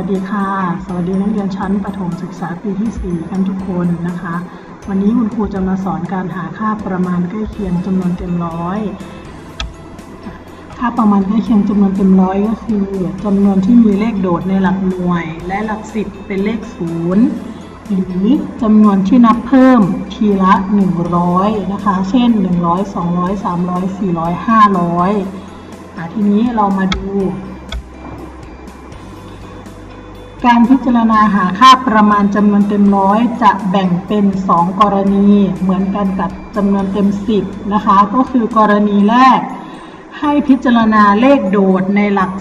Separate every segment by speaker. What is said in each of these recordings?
Speaker 1: สวัสดีค่ะ สวัสดีนักเรียนชั้นประถมศึกษาปีที่ 4 กันทุกคนนะคะ วันนี้คุณครูจะมาสอนการหาค่าประมาณใกล้เคียงจำนวนเต็มร้อยค่าประมาณใกล้เคียงจำนวนเต็มร้อยก็คือจำนวนที่มีเลขโดดในหลักหน่วย และหลักสิบเป็นเลขศูนย์หรือจำนวนที่นับเพิ่มทีละ 100 นะคะ เช่น 100 200 300 400 500อะทีนี้เรามาดู การพิจารณาหาค่าประมาณจำนวนเต็มร้อยจะแบ่งเป็น 2 กรณี เหมือนกันกับจำนวนเต็ม 10 นะคะ ก็คือกรณีแรก ให้พิจารณาเลขโดดในหลัก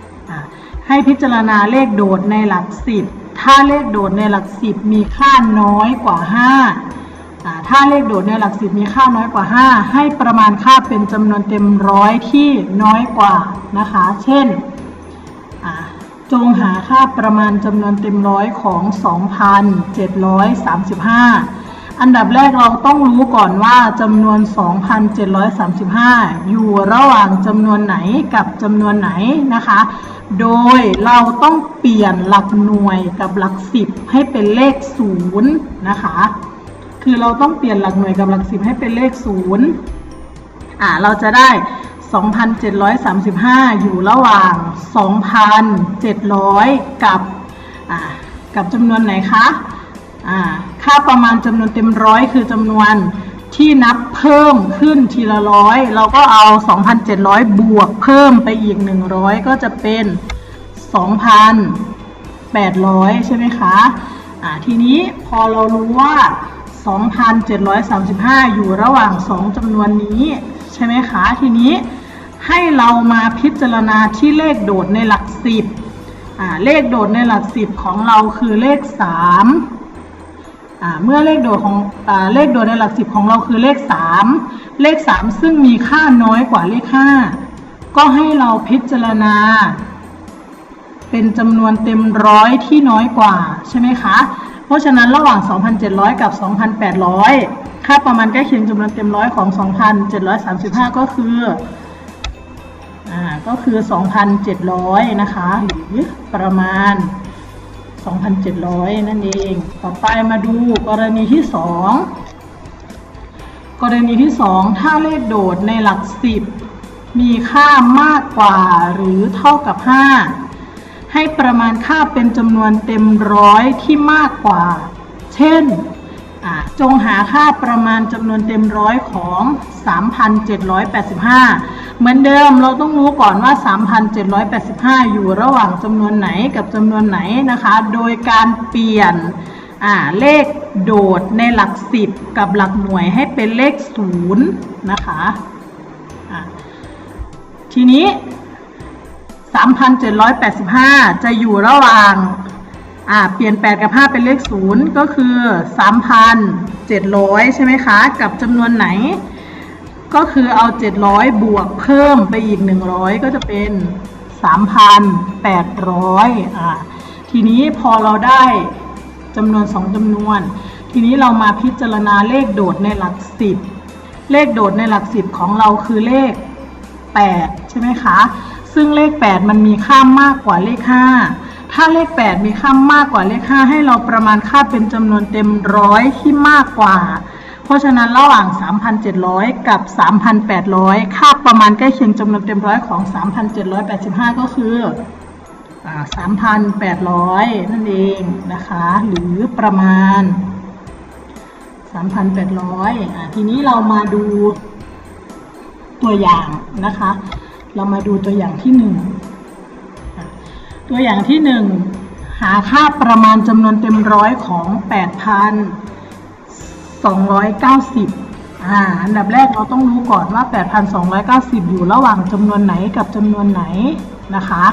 Speaker 1: 10 ให้พิจารณาเลขโดดในหลัก 10 ถ้าเลขโดดในหลัก 10 มีค่าน้อยกว่า5อ่าถ้าเลขโดดในหลัก 10 มีค่าน้อยกว่า 5 ให้ประมาณค่าเป็นจำนวนเต็มร้อยที่น้อยกว่านะคะ เช่น จงหาค่าประมาณจำนวนเต็มร้อยของ 2,735 อันดับแรกเราต้องรู้ก่อนว่าจำนวน 2,735 อยู่ระหว่างจำนวนไหนกับจำนวนไหนนะคะ โดยเราต้องเปลี่ยนหลักหน่วยกับหลักสิบให้เป็นเลขศูนย์นะคะ คือเราต้องเปลี่ยนหลักหน่วยกับหลักสิบให้เป็นเลขศูนย์อ่าเราจะได้ 2,735 อยู่ระหว่าง 2,700 กับอ่ากับจำนวนไหนคะค่าประมาณจำนวนเต็มร้อยคือจำนวนที่นับเพิ่มขึ้นทีละร้อยเราก็เอา 2,700 บวกเพิ่มไปอีก 100 ก็จะเป็น 2,800 ใช่ไหมคะทีนี้พอเรารู้ว่า 2,735 อยู่ระหว่าง 2จำนวนนี้ ใช่ไหมคะ ทีนี้ ให้เรามาพิจารณาที่เลขโดดในหลักสิบเลขโดดในหลักสิบของเราคือเลขสามเมื่อเลขโดดของอเลขโดดในหลักสิบของเราคือเลขสามเลขสามซึ่งมีค่าน้อยกว่าเลขห้าก็ให้เราพิจารณา เป็นจำนวนเต็มร้อยที่น้อยกว่าใช่ไหมคะ เพราะฉะนั้นระหว่าง 2,700 กับ 2,800 ค่าประมาณใกล้เคียงจำนวนเต็มร้อยของ 2,735 ก็คืออ่า ก็คือ 2,700 นะคะหรือประมาณ 2,700 นั่นเอง ต่อไปมาดูกรณีที่ 2 กรณีที่ 2 ถ้าเลขโดดในหลัก 10 มีค่ามากกว่าหรือเท่ากับ 5 ให้ประมาณค่าเป็นจำนวนเต็มร้อยที่มากกว่า เช่นจงหาค่าประมาณจำนวนเต็มร้อยของ 3,785 เหมือนเดิมเราต้องรู้ก่อนว่า 3,785 อยู่ระหว่างจำนวนไหนกับจำนวนไหนนะคะ โดยการเปลี่ยนเลขโดดในหลัก 10 กับหลักหน่วยให้เป็นเลข 0 นะคะอ่าทีนี้ 3,785 จะอยู่ระหว่างเปลี่ยน 8 กับ 5 เป็นเลข 0 ก็คือ 3,700 ใช่ไหมคะ กับจำนวนไหน ก็คือเอา 700 บวกเพิ่มไปอีก 100 ก็จะเป็น 3,800อ่าทีนี้พอเราได้จำนวน 2จำนวน ทีนี้เรามาพิจารณาเลขโดดในหลัก 10 เลขโดดในหลัก 10 ของเราคือเลข 8 ใช่ไหมคะ ซึ่งเลข 8 มันมีค่ามากกว่าเลข 5 ถ้าเลข 8 มีค่ามากกว่าเลข 5 ให้เราประมาณค่าเป็นจำนวนเต็มร้อยที่มากกว่า เพราะฉะนั้นระหว่าง 3,700 กับ 3,800 ค่าประมาณใกล้เคียงจำนวนเต็มร้อยของ 3,785 ก็คืออ3,800 นั่นเองนะคะ หรือประมาณ 3,800 ทีนี้เรามาดูตัวอย่างนะคะ เรามาดูตัวอย่างที่หนึ่งตัวอย่างที่หนึ่งหาค่าประมาณจำนวนเต็มร้อยของ 8,000 8,290อ่าอันดับแรกเราต้องรู้ก่อนว่า 8,290 อยู่ระหว่างจำนวนไหนกับจำนวนไหนนะคะ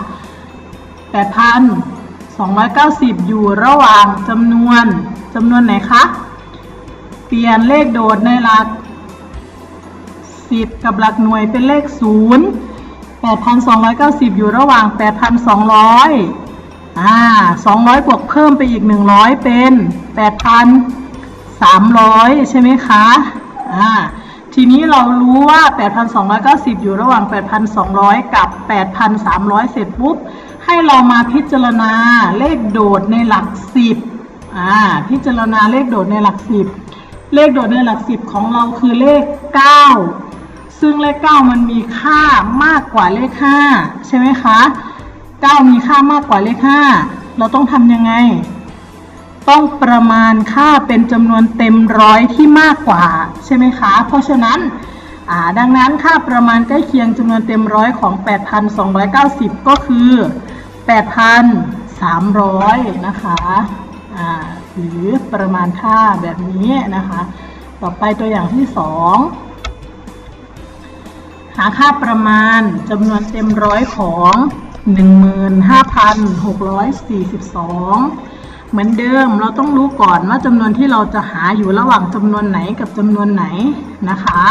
Speaker 1: 8,290 อยู่ระหว่างจำนวนจำนวนไหนคะ เปลี่ยนเลขโดดในหลัก 10 กับหลักหน่วยเป็นเลข 0 8,290 อยู่ระหว่าง 8,200 อ่า 200 บวกเพิ่มไปอีก 100 เป็น 300 ใช่ไหมคะอ่าทีนี้เรารู้ว่า 8,290 อยู่ระหว่าง 8,200 กับ 8,300 เสร็จปุ๊บ ให้เรามาพิจารณาเลขโดดในหลักสิบอ่าพิจารณาเลขโดดในหลักสิบเลขโดดในหลักสิบของเราคือเลข 9 ซึ่งเลข 9 มันมีค่ามากกว่าเลข 5 ใช่ไหมคะ 9 มีค่ามากกว่าเลข 5 เราต้องทำยังไง ต้องประมาณค่าเป็นจำนวนเต็มร้อยที่มากกว่าใช่ไหมคะ เพราะฉะนั้นดังนั้นค่าประมาณใกล้เคียงจำนวนเต็มร้อยของ 8,290 ก็คือ 8,300 นะคะอ่าหรือประมาณค่าแบบนี้นะคะ ต่อไปตัวอย่างที่ 2 หาค่าประมาณจำนวนเต็มร้อยของ 15,642 เหมือนเดิมเราต้องรู้ก่อนว่าจำนวนที่เราจะหาอยู่ระหว่างจำนวนไหนกับจำนวนไหนนะคะ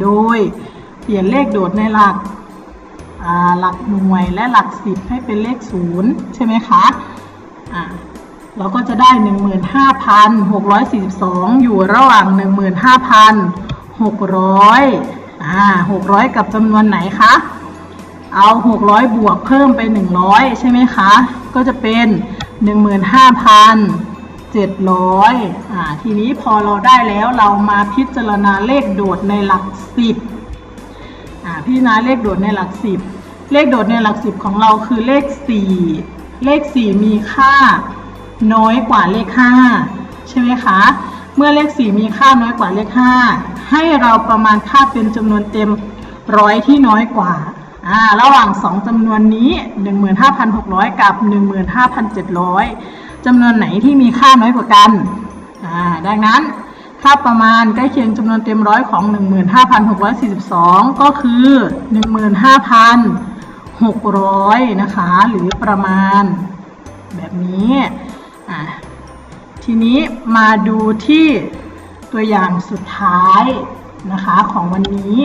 Speaker 1: โดยเปลี่ยนเลขโดดในหลักหลักหน่วยและหลักสิบให้เป็นเลขศูนย์ใช่ไหมคะอ่าเราก็จะได้ 15,642 อยู่ระหว่าง 15,600อ่า600 กับจำนวนไหนคะ เอา 600 บวกเพิ่มไป 100 ใช่ไหมคะ ก็จะเป็น 15,700อ่าทีนี้พอเราได้แล้วเรามาพิจารณาเลขโดดในหลัก 10อ่าพิจารณาเลขโดดในหลัก 10 เลขโดดในหลัก 10 ของเราคือเลข 4 เลข 4 มีค่าน้อยกว่าเลข 5 ใช่ไหมคะเมื่อเลข 4 มีค่าน้อยกว่าเลข 5 ให้เราประมาณค่าเป็นจำนวนเต็มร้อยที่น้อยกว่าอ่า ระหว่าง 2จำนวนนี้ 15,600 กับ 15,700จำนวนไหนที่มีค่าน้อยกว่ากัน ดังนั้นค่าประมาณใกล้เคียงจำนวนเต็มร้อยของ 15,642 ก็คือ 15,600 นะคะ หรือประมาณแบบนี้ทีนี้มาดูที่ตัวอย่างสุดท้ายนะคะของวันนี้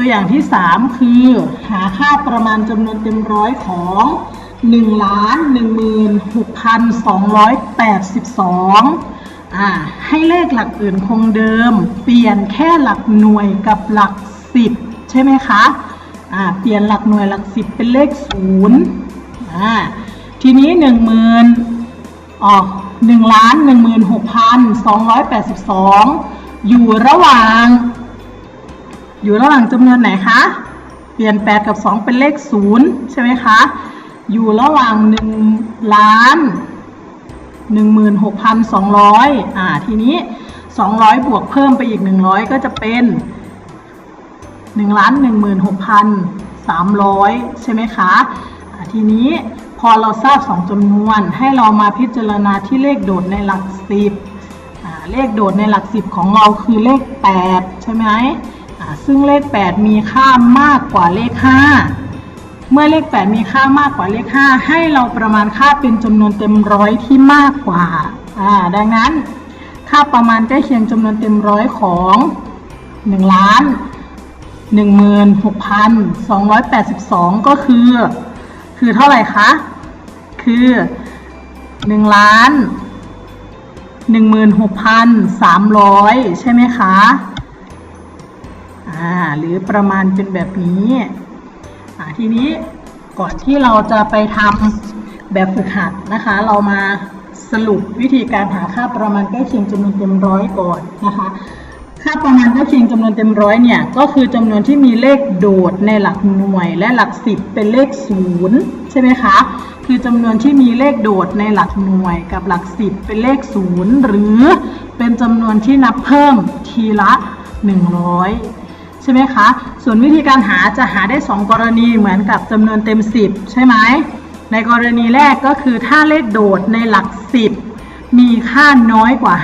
Speaker 1: ตัวอย่างที่ 3 คือ หาค่าประมาณจำนวนเต็มร้อยของ1ล้าน16,282อ่าให้เลขหลักอื่นคงเดิม เปลี่ยนแค่หลักหน่วยกับหลัก 10 ใช่ไหมคะอ่าเปลี่ยนหลักหน่วยหลัก 10 เป็นเลข0อ่าทีนี้ 10,000อ๋อ1ล้าน16,282 อยู่ระหว่าง อยู่ระหว่างจำนวนไหนคะ เปลี่ยน 8 กับ 2 เป็นเลข 0 ใช่ไหมคะ อยู่ระหว่าง1ล้าน16,200 อ่า ทีนี้ 200 บวกเพิ่มไปอีก 100 ก็จะเป็น1ล้าน16,300 ใช่ไหมคะทีนี้พอเราทราบ 2จำนวน ให้เรามาพิจารณาที่เลขโดดในหลัก 10เลขโดดในหลัก 10 ของเราคือเลข 8 ใช่ไหม ซึ่งเลข 8 มีค่ามากกว่าเลข 5 เมื่อเลข 8 มีค่ามากกว่าเลข 5 ให้เราประมาณค่าเป็นจำนวนเต็มร้อยที่มากกว่าอ่า ดังนั้นค่าประมาณใกล้เคียงจำนวนเต็มร้อยของ 1 ล้าน 16,282 ก็คือ คือเท่าไหร่คะ คือ1ล้าน16,300 ใช่ไหมคะ หรือประมาณเป็นแบบนี้ทีนี้ก่อนที่เราจะไปทำแบบฝึกหัดนะคะ เรามาสรุปวิธีการหาค่าประมาณใกล้เคียงจำนวนเต็มร้อยก่อนนะคะ ค่าประมาณใกล้เคียงจำนวนเต็มร้อยเนี่ยก็คือจำนวนที่มีเลขโดดในหลักหน่วย และหลักสิบเป็นเลขศูนย์ใช่ไหมคะคือจำนวนที่มีเลขโดดในหลักหน่วยกับหลักสิบเป็นเลขศูนย์หรือเป็นจำนวนที่นับเพิ่มทีละ 100 ช่ไหมคะ ส่วนวิธีการหาจะหาได้ 2 กรณีเหมือนกับจำนวนเต็ม 10 ใช่ไหม ในกรณีแรกก็คือถ้าเลขโดดในหลัก 10 มีค่าน้อยกว่า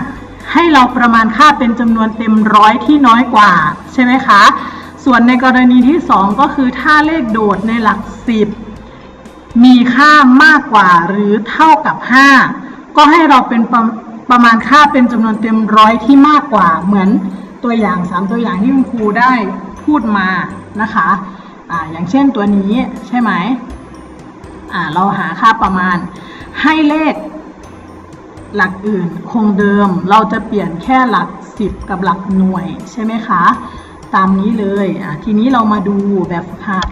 Speaker 1: 5 ให้เราประมาณค่าเป็นจำนวนเต็มร้อยที่น้อยกว่า ใช่ไหมคะ ส่วนในกรณีที่ 2 ก็คือถ้าเลขโดดในหลัก 10 มีค่ามากกว่าหรือเท่ากับ 5 ก็ให้เราเป็นประประมาณค่าเป็นจำนวนเต็มร้อยที่มากกว่าเหมือน ตัวอย่าง 3 ตัวอย่างที่คุณครูได้พูดมานะคะอ่าอย่างเช่นตัวนี้ใช่ไหมอ่าเราหาค่าประมาณให้เลขหลักอื่นคงเดิมเราจะเปลี่ยนแค่หลัก 10 กับหลักหน่วยใช่ไหมคะ ตามนี้เลยอะทีนี้เรามาดูแบบฝึกหัด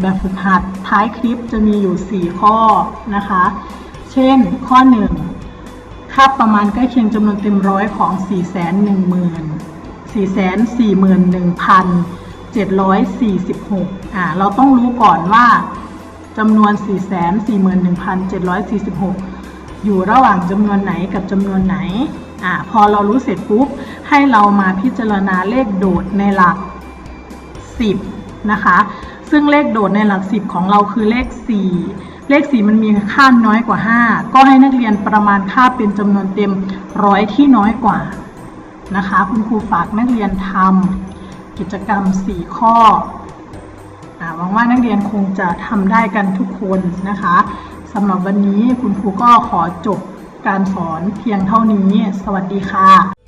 Speaker 1: แบบฝึกหัดท้ายคลิปจะมีอยู่ 4 ข้อนะคะ เช่นข้อ 1 ค่าประมาณใกล้เคียงจำนวนเต็มร้อยของ 4 1 0 0 0 0 4 4 1 746อ่าเราต้องรู้ก่อนว่าจำนวน 441,746 อยู่ระหว่างจำนวนไหนกับจำนวนไหนอ่าพอเรารู้เสร็จปุ๊บ ให้เรามาพิจารณาเลขโดดในหลัก 10 นะคะ ซึ่งเลขโดดในหลัก 10 ของเราคือเลข 4 เลข4มันมีค่าน้อยกว่า 5 ก็ให้นักเรียนประมาณค่าเป็นจำนวนเต็มร้อยที่น้อยกว่านะคะ คุณครูฝากนักเรียนทำกิจกรรม 4 ข้อหวังว่านักเรียนคงจะทำได้กันทุกคนนะคะสำหรับวันนี้คุณครูก็ขอจบการสอนเพียงเท่านี้ สวัสดีค่ะ